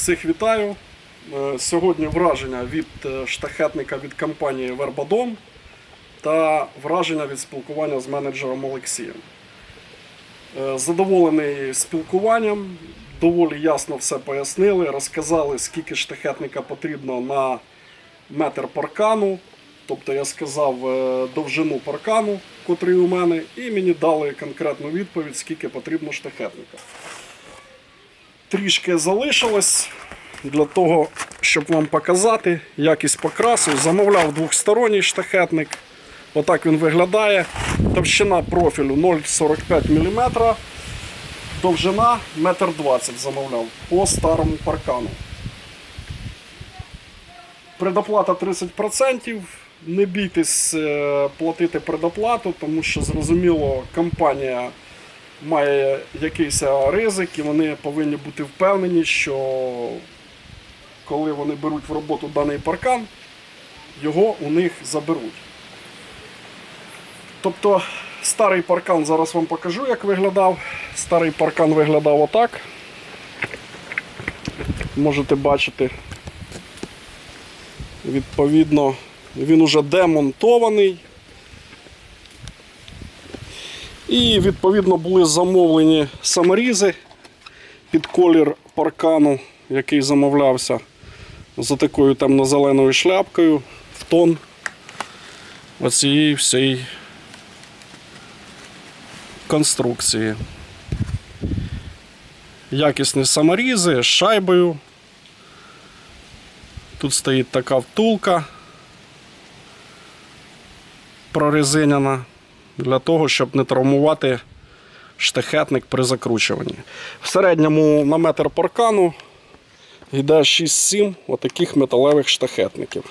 Всіх вітаю. Е, Сьогодні враження від е, штахетника від компанії Вербадом та враження від спілкування з менеджером Олексієм. Е, Задоволений спілкуванням, доволі ясно все пояснили, розказали, скільки штахетника потрібно на метр паркану. Тобто я сказав довжину паркану, котрий у мене, і мені дали конкретну відповідь, скільки потрібно штахетника. Трішки залишилось для того, щоб вам показати якість покрасу. Замовляв двохсторонній штахетник. Отак він виглядає. Товщина профілю 0,45 мм. Довжина 1,20 м замовляв по старому паркану. Предоплата 30%. Не бійтесь е, платити предоплату, тому що зрозуміло, компанія має якийсь ризик, і вони повинні бути впевнені, що коли вони беруть в роботу даний паркан, його у них заберуть. Тобто старий паркан зараз вам покажу, як виглядав. Старий паркан виглядав отак. Можете бачити. Відповідно, він уже демонтований. І відповідно були замовлені саморізи під колір паркану, який замовлявся за такою темно-зеленою шляпкою в тон оцієї всієї конструкції. Якісні саморізи з шайбою. Тут стоїть така втулка прорезиняна для того, щоб не травмувати штахетник при закручуванні. В середньому на метр паркану йде 6-7 отаких металевих штахетників.